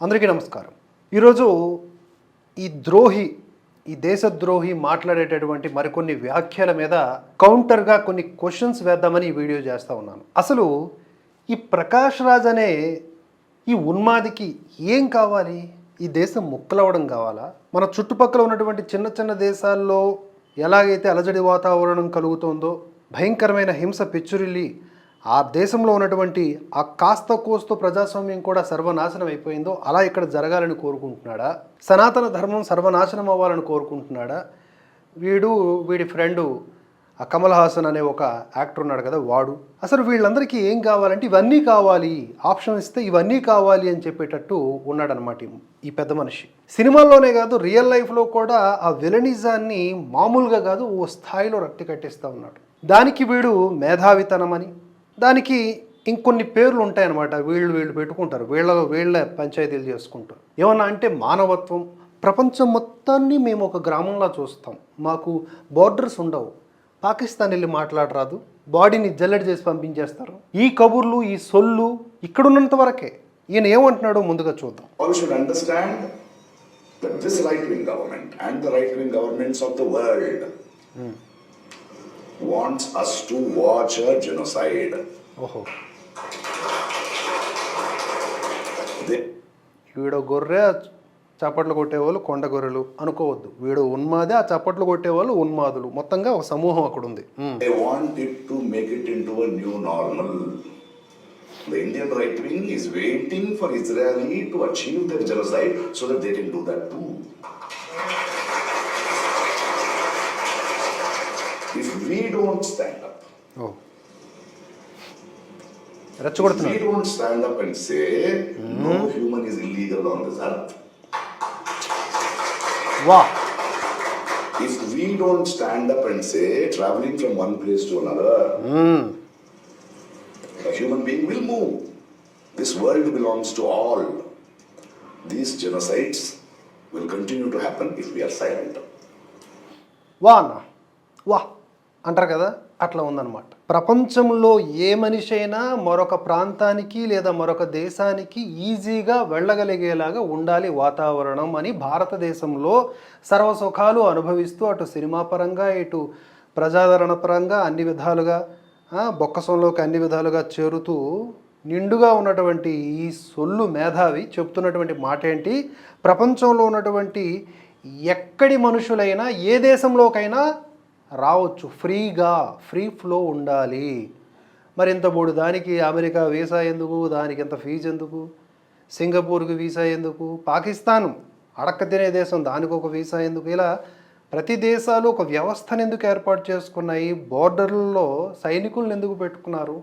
అందరికీ నమస్కారం. ఈరోజు ఈ ద్రోహి ఈ దేశద్రోహి మాట్లాడేటటువంటి మరికొన్ని వ్యాఖ్యల మీద కౌంటర్గా కొన్ని క్వశ్చన్స్ వేద్దామని ఈ వీడియో చేస్తూ ఉన్నాను. అసలు ఈ ప్రకాష్ రాజ్ అనే ఈ ఉన్మాదికి ఏం కావాలి? ఈ దేశం ముక్కలవడం కావాలా? మన చుట్టుపక్కల ఉన్నటువంటి చిన్న చిన్న దేశాల్లో ఎలాగైతే అలజడి వాతావరణం కలుగుతోందో భయంకరమైన హింస పెచ్చురిల్లి ఆ దేశంలో ఉన్నటువంటి ఆ కాస్త కోస్తో ప్రజాస్వామ్యం కూడా సర్వనాశనం అయిపోయిందో అలా ఇక్కడ జరగాలని కోరుకుంటున్నాడా? సనాతన ధర్మం సర్వనాశనం అవ్వాలని కోరుకుంటున్నాడా? వీడు వీడి ఫ్రెండు ఆ కమల్ హాసన్ అనే ఒక యాక్టర్ ఉన్నాడు కదా వాడు. అసలు వీళ్ళందరికీ ఏం కావాలంటే ఇవన్నీ కావాలి ఆప్షన్ ఇస్తే ఇవన్నీ కావాలి అని చెప్పేటట్టు ఉన్నాడనమాట ఈ- పెద్ద మనిషి. సినిమాల్లోనే కాదు రియల్ లైఫ్లో కూడా ఆ విలనిజాన్ని మామూలుగా కాదు ఓ స్థాయిలో రక్తి కట్టేస్తూ ఉన్నాడు. దానికి వీడు మేధావితనమని దానికి ఇంకొన్ని పేర్లు ఉంటాయన్నమాట. వీళ్ళు వీళ్ళు పెట్టుకుంటారు. వీళ్ళ వీళ్ళ పంచాయతీలు చేసుకుంటారు ఏమన్నా అంటే మానవత్వం ప్రపంచం మొత్తాన్ని మేము ఒక గ్రామంలో చూస్తాం. మాకు బార్డర్స్ ఉండవు. పాకిస్తాన్ వెళ్ళి మాట్లాడరాదు. బాడీని జల్లెడ చేసి పంపించేస్తారు. ఈ కబుర్లు ఈ సొల్లు ఇక్కడున్నంత వరకే. ఈయన ఏమంటున్నాడో ముందుగా చూద్దాం. Right wing government and the right wing governments of the world wants us to watch a genocide ఓహో. వీడు గొర్రె చప్పట్లు కొట్టేవాళ్ళు కొండ గొర్రెలు అనుకోవద్దు. వీడు ఉన్మాది ఆ చప్పట్లు కొట్టేవాళ్ళు ఉన్మాదులు. మొత్తంగా ఒక సమూహం అక్కడ ఉంది I want it to make it into a new normal the Indian right wing is waiting for Israeli to achieve their genocide so that they can that don't stand up, oh if రెచ్చగొడుతున్నాడు we don't stand up and say no human is illegal on this earth, వా if we don't stand up and say traveling from one place to another, hmm. a human being will move. This world belongs to all. These genocides will continue to happen if we are silent. వా అన్న వా అంటారు కదా అట్లా ఉందన్నమాట. ప్రపంచంలో ఏ మనిషి అయినా మరొక ప్రాంతానికి లేదా మరొక దేశానికి ఈజీగా వెళ్ళగలిగేలాగా ఉండాలి వాతావరణం అని భారతదేశంలో సర్వసుఖాలు అనుభవిస్తూ అటు సినిమా పరంగా ఇటు ప్రజాదరణ పరంగా అన్ని విధాలుగా బొక్కసంలోకి అన్ని విధాలుగా చేరుతూ నిండుగా ఉన్నటువంటి ఈ సొల్లు మేధావి చెప్తున్నటువంటి మాట ఏంటి ప్రపంచంలో ఉన్నటువంటి ఎక్కడి మనుషులైనా ఏ దేశంలోకైనా రావచ్చు. ఫ్రీగా ఫ్రీ ఫ్లో ఉండాలి. మరి ఇంత మూడు దానికి అమెరికా వీసా ఎందుకు? దానికి ఎంత ఫీజు ఎందుకు? సింగపూర్కి వీసా ఎందుకు? పాకిస్తాన్ అడక్క తినే దేశం దానికి ఒక వీసా ఎందుకు? ఇలా ప్రతి దేశాలు ఒక వ్యవస్థను ఎందుకు ఏర్పాటు చేసుకున్నాయి? బోర్డర్లలో సైనికులను ఎందుకు పెట్టుకున్నారు?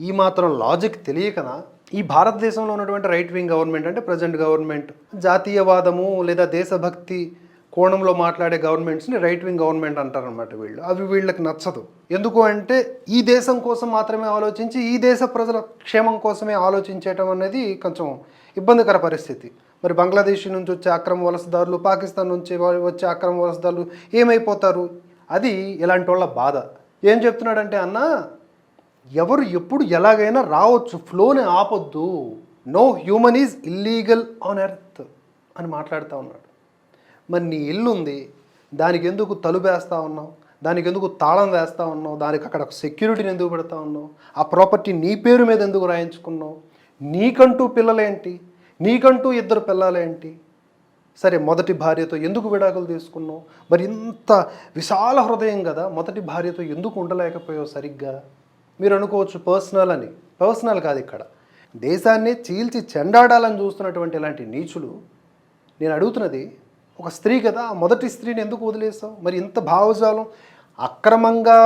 ఈ మాత్రం లాజిక్ తెలియకనా ఈ భారతదేశంలో ఉన్నటువంటి రైట్ వింగ్ గవర్నమెంట్ అంటే ప్రజెంట్ గవర్నమెంట్ జాతీయవాదము లేదా దేశభక్తి కోణంలో మాట్లాడే గవర్నమెంట్స్ని రైట్ వింగ్ గవర్నమెంట్ అంటారనమాట వీళ్ళు. అవి వీళ్ళకి నచ్చదు. ఎందుకు అంటే ఈ దేశం కోసం మాత్రమే ఆలోచించి ఈ దేశ ప్రజల క్షేమం కోసమే ఆలోచించటం అనేది కొంచెం ఇబ్బందికర పరిస్థితి. మరి బంగ్లాదేశ్ నుంచి వచ్చే అక్రమ వలసదారులు పాకిస్తాన్ నుంచి వచ్చే అక్రమ వలసదారులు ఏమైపోతారు? అది ఇలాంటి వాళ్ళ బాధ. ఏం చెప్తున్నాడంటే అన్న ఎవరు ఎప్పుడు ఎలాగైనా రావచ్చు. ఫ్లోని ఆపొద్దు. No human is illegal on earth అని మాట్లాడుతూ ఉన్నాడు. మరి నీ ఇల్లు ఉంది దానికి ఎందుకు తలుపేస్తా ఉన్నావు? దానికి ఎందుకు తాళం వేస్తూ ఉన్నావు? దానికి అక్కడ సెక్యూరిటీని ఎందుకు పెడతా ఉన్నావు? ఆ ప్రాపర్టీ నీ పేరు మీద ఎందుకు రాయించుకున్నావు? నీకంటూ పిల్లలేంటి? నీకంటూ ఇద్దరు పిల్లలేంటి? సరే మొదటి భార్యతో ఎందుకు విడాకులు తీసుకున్నావు? మరి ఇంత విశాల హృదయం కదా మొదటి భార్యతో ఎందుకు ఉండలేకపోయావు సరిగ్గా? మీరు అనుకోవచ్చు పర్సనల్ అని. పర్సనల్ కాదు ఇక్కడ. దేశాన్ని చీల్చి చెండాడాలని చూస్తున్నటువంటి ఇలాంటి నీచులు నేను అడుగుతున్నది ఒక స్త్రీ కదా మొదటి స్త్రీని ఎందుకు వదిలేసావు? మరి ఇంత భావజాలం అక్రమంగా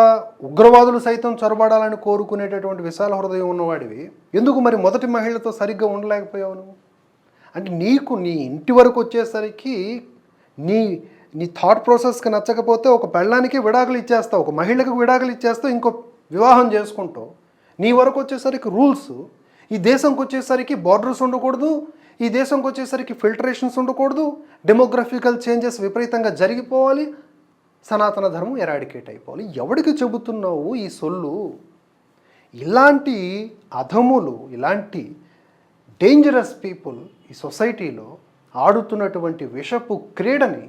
ఉగ్రవాదులు సైతం చొరబడాలని కోరుకునేటటువంటి విశాల హృదయం ఉన్నవాడివి ఎందుకు మరి మొదటి మహిళతో సరిగ్గా ఉండలేకపోయావు నువ్వు? అంటే నీకు నీ ఇంటి వరకు వచ్చేసరికి నీ నీ థాట్ ప్రాసెస్కి నచ్చకపోతే ఒక పెళ్ళానికి విడాకులు ఇచ్చేస్తావు ఒక మహిళకు విడాకులు ఇచ్చేస్తావు ఇంకో వివాహం చేసుకుంటావు. నీ వరకు వచ్చేసరికి రూల్స్ ఈ దేశంకి వచ్చేసరికి బార్డర్స్ ఉండకూడదు ఈ దేశంకి వచ్చేసరికి ఫిల్టరేషన్స్ ఉండకూడదు డెమోగ్రఫికల్ చేంజెస్ విపరీతంగా జరిగిపోవాలి సనాతన ధర్మం ఎరాడికేట్ అయిపోవాలి. ఎవడికి చెబుతున్నావు ఈ సొల్లు? ఇలాంటి అధములు ఇలాంటి డేంజరస్ పీపుల్ ఈ సొసైటీలో ఆడుతున్నటువంటి విషపు క్రీడని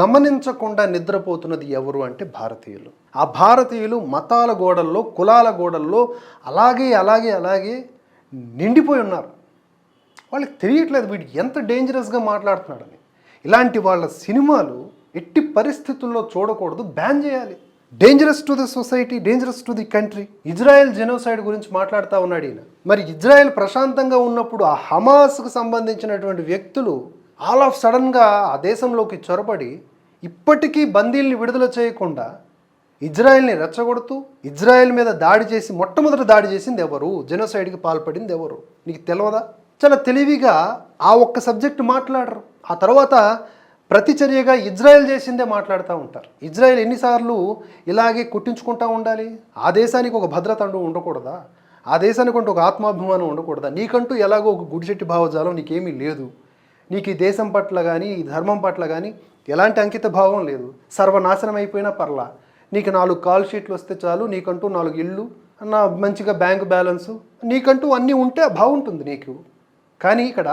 గమనించకుండా నిద్రపోతున్నది ఎవరు అంటే భారతీయులు. ఆ భారతీయులు మతాల గోడల్లో కులాల గోడల్లో అలాగే అలాగే అలాగే నిండిపోయి ఉన్నారు. వాళ్ళకి తెలియట్లేదు వీడు ఎంత డేంజరస్గా మాట్లాడుతున్నాడని. ఇలాంటి వాళ్ళ సినిమాలు ఎట్టి పరిస్థితుల్లో చూడకూడదు బ్యాన్ చేయాలి. Dangerous to the society dangerous to the country Israel genocide గురించి మాట్లాడుతూ ఉన్నాడు ఈయన. మరి ఇజ్రాయెల్ ప్రశాంతంగా ఉన్నప్పుడు ఆ హమాస్కు సంబంధించినటువంటి వ్యక్తులు ఆల్ ఆఫ్ సడన్గా ఆ దేశంలోకి చొరబడి ఇప్పటికీ బందీల్ని విడుదల చేయకుండా ఇజ్రాయెల్ని రెచ్చగొడుతూ ఇజ్రాయెల్ మీద దాడి చేసి మొట్టమొదటి దాడి చేసింది ఎవరు? జెనోసైడ్కి పాల్పడింది ఎవరు? నీకు తెలియదా చాలా తెలివిగా ఆ ఒక్క సబ్జెక్ట్ మాట్లాడరు. ఆ తర్వాత ప్రతిచర్యగా ఇజ్రాయెల్ చేసిందే మాట్లాడుతూ ఉంటారు. ఇజ్రాయెల్ ఎన్నిసార్లు ఇలాగే కుట్టించుకుంటూ ఉండాలి? ఆ దేశానికి ఒక భద్రత అంటూ ఉండకూడదా? ఆ దేశానికి ఒక ఆత్మాభిమానం ఉండకూడదా? నీకంటూ ఎలాగో ఒక గుడిచెట్టి భావజాలం నీకేమీ లేదు. నీకు ఈ దేశం పట్ల కానీ ఈ ధర్మం పట్ల కానీ ఎలాంటి అంకిత భావం లేదు. సర్వనాశనం అయిపోయినా పర్లా. నీకు నాలుగు కాల్ షీట్లు వస్తే చాలు నీకంటూ నాలుగు ఇళ్ళు నా మంచిగా బ్యాంక్ బ్యాలెన్సు నీకంటూ అన్నీ ఉంటే బాగుంటుంది నీకు. కానీ ఇక్కడ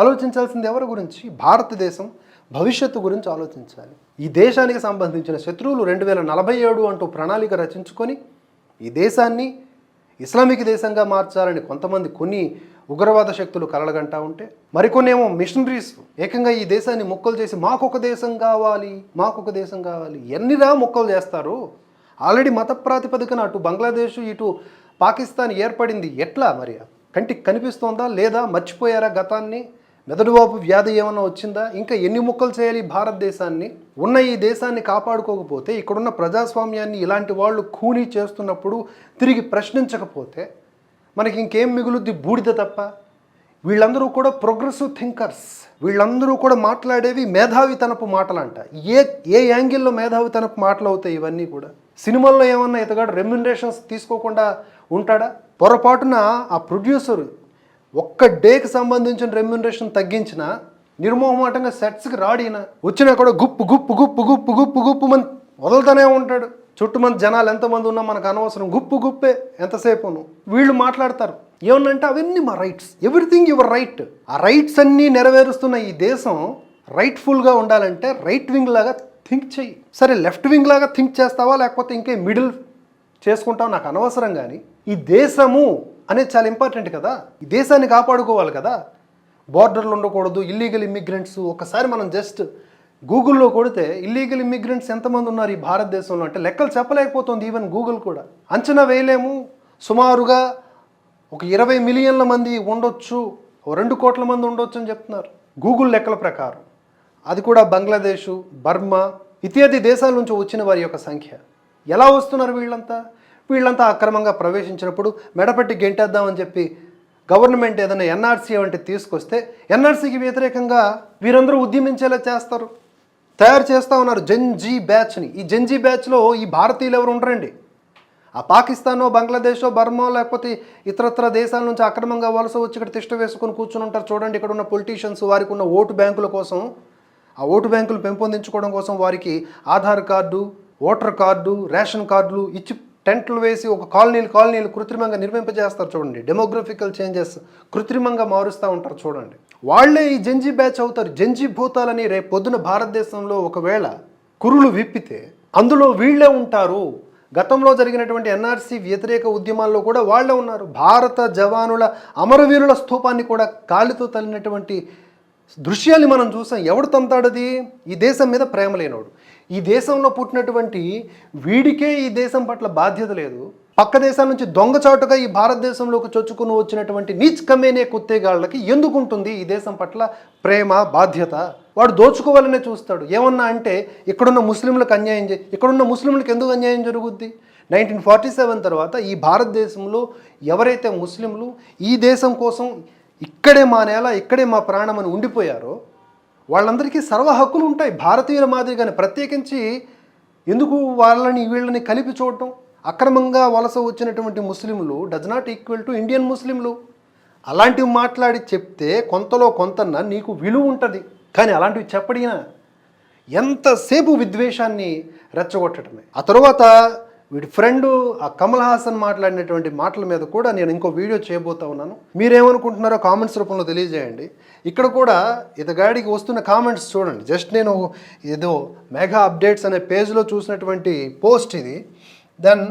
ఆలోచించాల్సింది ఎవరి గురించి? భారతదేశం భవిష్యత్తు గురించి ఆలోచించాలి. ఈ దేశానికి సంబంధించిన శత్రువులు రెండు వేల నలభై ఏడు అంటూ ప్రణాళిక రచించుకొని ఈ దేశాన్ని ఇస్లామిక్ దేశంగా మార్చాలని కొంతమంది కొన్ని ఉగ్రవాద శక్తులు కలలుగంటా ఉంటే మరికొన్ని ఏమో మిషనరీస్ ఏకంగా ఈ దేశాన్ని మొక్కలు చేసి మాకొక దేశం కావాలి మాకొక దేశం కావాలి ఎన్నిరా మొక్కలు చేస్తారు? ఆల్రెడీ మత ప్రాతిపదికన అటు బంగ్లాదేశ్ ఇటు పాకిస్తాన్ ఏర్పడింది ఎట్లా మరి? కంటికి కనిపిస్తోందా లేదా? మర్చిపోయారా గతాన్ని? మెదడువాపు వ్యాధి ఏమైనా వచ్చిందా? ఇంకా ఎన్ని ముక్కలు చేయాలి భారతదేశాన్ని? ఉన్న ఈ దేశాన్ని కాపాడుకోకపోతే ఇక్కడున్న ప్రజాస్వామ్యాన్ని ఇలాంటి వాళ్ళు ఖూనీ చేస్తున్నప్పుడు తిరిగి ప్రశ్నించకపోతే మనకి ఇంకేం మిగులుద్ది? బూడిద తప్ప. వీళ్ళందరూ కూడా ప్రోగ్రెసివ్ థింకర్స్. వీళ్ళందరూ కూడా మాట్లాడేవి మేధావితనపు మాటలంట. ఏ ఏ యాంగిల్లో మేధావితనపు మాటలు అవుతాయి ఇవన్నీ కూడా? సినిమాల్లో ఏమన్నా ఇతగాడు రెమ్యునరేషన్స్ తీసుకోకుండా ఉంటాడా? పొరపాటున ఆ ప్రొడ్యూసర్ ఒక్క డేకి సంబంధించిన రెమ్యునరేషన్ తగ్గించిన నిర్మోహమాటంగా సెట్స్కి రాడిన వచ్చినా కూడా గుప్పు గుప్పు గుప్పు గుప్పు గుప్పు గుప్పు మంది వదులుతూనే ఉంటాడు. చుట్టూ మంది జనాలు ఎంతమంది ఉన్నా మనకు అనవసరం. గుప్పు గుప్పే ఎంతసేపును. వీళ్ళు మాట్లాడతారు. ఏమన్నంటే అవన్నీ మా రైట్స్. Everything your right. ఆ రైట్స్ అన్నీ నెరవేరుస్తున్న ఈ దేశం రైట్ఫుల్గా ఉండాలంటే రైట్ వింగ్ లాగా థింక్ చెయ్యి. సరే లెఫ్ట్ వింగ్ లాగా థింక్ చేస్తావా? లేకపోతే ఇంకే మిడిల్ చేసుకుంటాం నాకు అనవసరం కానీ ఈ దేశము అనేది చాలా ఇంపార్టెంట్ కదా. ఈ దేశాన్ని కాపాడుకోవాలి కదా. బార్డర్లు ఉండకూడదు ఇల్లీగల్ ఇమ్మిగ్రెంట్స్ ఒకసారి మనం జస్ట్ గూగుల్లో కొడితే ఇల్లీగల్ ఇమ్మిగ్రెంట్స్ ఎంతమంది ఉన్నారు ఈ భారతదేశంలో? అంటే లెక్కలు చెప్పలేకపోతుంది ఈవెన్ గూగుల్ కూడా. అంచనా వేయలేము. సుమారుగా ఒక ఇరవై మిలియన్ల మంది ఉండొచ్చు రెండు కోట్ల మంది ఉండొచ్చు అని చెప్తున్నారు. గూగుల్ లెక్కల ప్రకారం. అది కూడా బంగ్లాదేశు బర్మా ఇత్యాది దేశాల నుంచి వచ్చిన వారి యొక్క సంఖ్య. ఎలా వస్తున్నారు వీళ్ళంతా? వీళ్ళంతా అక్రమంగా ప్రవేశించినప్పుడు మెడపెట్టి గెంటేద్దామని చెప్పి గవర్నమెంట్ ఏదైనా ఎన్ఆర్సీ వంటి తీసుకొస్తే ఎన్ఆర్సీకి వ్యతిరేకంగా వీరందరూ ఉద్యమించేలా చేస్తారు. తయారు చేస్తూ ఉన్నారు జెన్జీ బ్యాచ్ని. ఈ జెన్జీ బ్యాచ్లో ఈ భారతీయులు ఎవరు ఉండరండి? ఆ పాకిస్తానో బంగ్లాదేశో బర్మో లేకపోతే ఇతరత్ర దేశాల నుంచి అక్రమంగా వలస వచ్చి ఇక్కడ తిష్ట వేసుకొని కూర్చుని ఉంటారు చూడండి. ఇక్కడ ఉన్న పొలిటీషియన్స్ వారికి ఉన్న ఓటు బ్యాంకుల కోసం ఆ ఓటు బ్యాంకులు పెంపొందించుకోవడం కోసం వారికి Aadhaar card voter card ration కార్డులు ఇచ్చి టెంట్లు వేసి ఒక కాలనీలు కాలనీలు కృత్రిమంగా నిర్మింపజేస్తారు చూడండి. డెమోగ్రఫికల్ చేంజెస్ కృత్రిమంగా మారుస్తూ ఉంటారు చూడండి. వాళ్ళే ఈ జంజీ బ్యాచ్ అవుతారు. జంజీ భూతాలని రేపు పొద్దున భారతదేశంలో ఒకవేళ కురులు విప్పితే అందులో వీళ్ళే ఉంటారు. గతంలో జరిగినటువంటి ఎన్ఆర్సీ వ్యతిరేక ఉద్యమాల్లో కూడా వాళ్ళే ఉన్నారు. భారత జవానుల అమరవీరుల స్థూపాన్ని కూడా కాలితో తల్లినటువంటి దృశ్యాన్ని మనం చూసాం. ఎవడు తంతాడది? ఈ దేశం మీద ప్రేమ లేనోడు. ఈ దేశంలో పుట్టినటువంటి వీడికే ఈ దేశం పట్ల బాధ్యత లేదు. పక్క దేశాల నుంచి దొంగచాటుగా ఈ భారతదేశంలోకి చొచ్చుకుని వచ్చినటువంటి నీచ్ కమేనే కుత్తేగాళ్ళకి ఎందుకు ఉంటుంది ఈ దేశం పట్ల ప్రేమ బాధ్యత? వాడు దోచుకోవాలనే చూస్తాడు. ఏమన్నా అంటే ఇక్కడున్న ముస్లింలకు అన్యాయం చే ఇక్కడున్న ముస్లింలకు ఎందుకు అన్యాయం జరుగుద్ది? నైన్టీన్ ఫార్టీ సెవెన్ తర్వాత ఈ భారతదేశంలో ఎవరైతే ముస్లింలు ఈ దేశం కోసం ఇక్కడే మా నేల ఇక్కడే మా ప్రాణం అని ఉండిపోయారో వాళ్ళందరికీ సర్వ హక్కులు ఉంటాయి. భారతీయుల మాదిరిగానే ప్రత్యేకించి ఎందుకు వాళ్ళని వీళ్ళని కలిపి చూడటం? అక్రమంగా వలస వచ్చినటువంటి ముస్లింలు does not equal to Indian ముస్లింలు. అలాంటివి మాట్లాడి చెప్తే కొంతలో కొంతన్న నీకు విలువ ఉంటుంది. కానీ అలాంటివి చెప్పడినా ఎంతసేపు విద్వేషాన్ని రెచ్చగొట్టడమే? ఆ తర్వాత వీడి ఫ్రెండ్ ఆ కమల్ హాసన్ మాట్లాడినటువంటి మాటల మీద కూడా నేను ఇంకో వీడియో చేయబోతా ఉన్నాను. మీరేమనుకుంటున్నారో కామెంట్స్ రూపంలో తెలియజేయండి. ఇక్కడ కూడా ఇతగాడికి వస్తున్న కామెంట్స్ చూడండి. జస్ట్ నేను ఏదో మెగా అప్డేట్స్ అనే పేజ్లో చూసినటువంటి పోస్ట్ ఇది. దెన్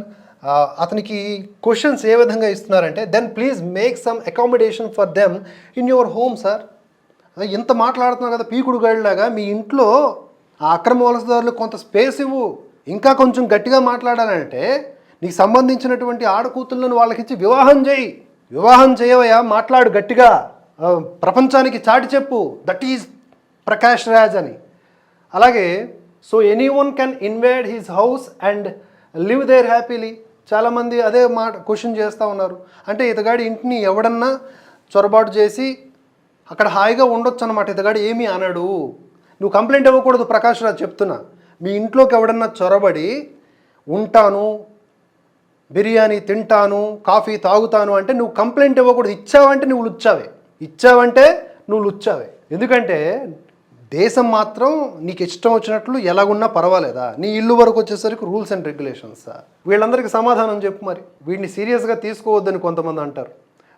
అతనికి క్వశ్చన్స్ ఏ విధంగా ఇస్తున్నారంటే then please make some accommodation for them in your home sir. అదే ఇంత మాట్లాడుతున్నారు కదా పీకుడు గడిలాగా మీ ఇంట్లో ఆ అక్రమ వలసదారులు కొంత స్పేస్ ఇవ్వు. ఇంకా కొంచెం గట్టిగా మాట్లాడాలంటే నీకు సంబంధించినటువంటి ఆడకూతులను వాళ్ళకి ఇచ్చి వివాహం చేయి. వివాహం చేయవయ్యా మాట్లాడు గట్టిగా. ప్రపంచానికి చాటి చెప్పు. దట్ ఈజ్ ప్రకాష్ రాజ్ అని. అలాగే so anyone can invite his house and live there happily చాలామంది అదే మాట క్వశ్చన్ చేస్తూ ఉన్నారు. అంటే ఇతగాడి ఇంటిని ఎవడన్నా చొరబాటు చేసి అక్కడ హాయిగా ఉండొచ్చు అనమాట ఇతగాడు ఏమీ అనడు. నువ్వు కంప్లైంట్ ఇవ్వకూడదు ప్రకాష్ రాజ్ చెప్తున్నా. మీ ఇంట్లోకి ఎవడన్నా చొరబడి ఉంటాను బిర్యానీ తింటాను కాఫీ తాగుతాను అంటే నువ్వు కంప్లైంట్ ఇవ్వకూడదు. ఇచ్చావంటే నువ్వు లుచ్చావే. ఇచ్చావంటే నువ్వు లుచ్చావే. ఎందుకంటే దేశం మాత్రం నీకు ఇష్టం వచ్చినట్లు ఎలాగున్నా పర్వాలేదా? నీ ఇల్లు వరకు వచ్చేసరికి రూల్స్ అండ్ రెగ్యులేషన్స్ వీళ్ళందరికీ సమాధానం చెప్పు మరి. వీడిని సీరియస్గా తీసుకోవద్దని కొంతమంది అంటారు.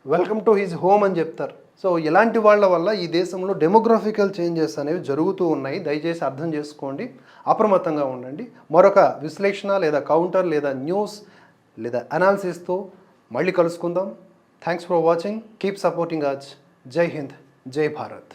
వెల్కమ్ టు హిజ్ హోమ్ అని చెప్తారు. సో ఇలాంటి వాళ్ళ వల్ల ఈ దేశంలో డెమోగ్రఫికల్ చేంజెస్ అనేవి జరుగుతూ ఉన్నాయి. దయచేసి అర్థం చేసుకోండి. అప్రమత్తంగా ఉండండి. మరొక విశ్లేషణ లేదా కౌంటర్ లేదా న్యూస్ లేదా అనాలిసిస్తో మళ్ళీ కలుసుకుందాం. Thanks for watching keep supporting us Jai Hind Jai Bharat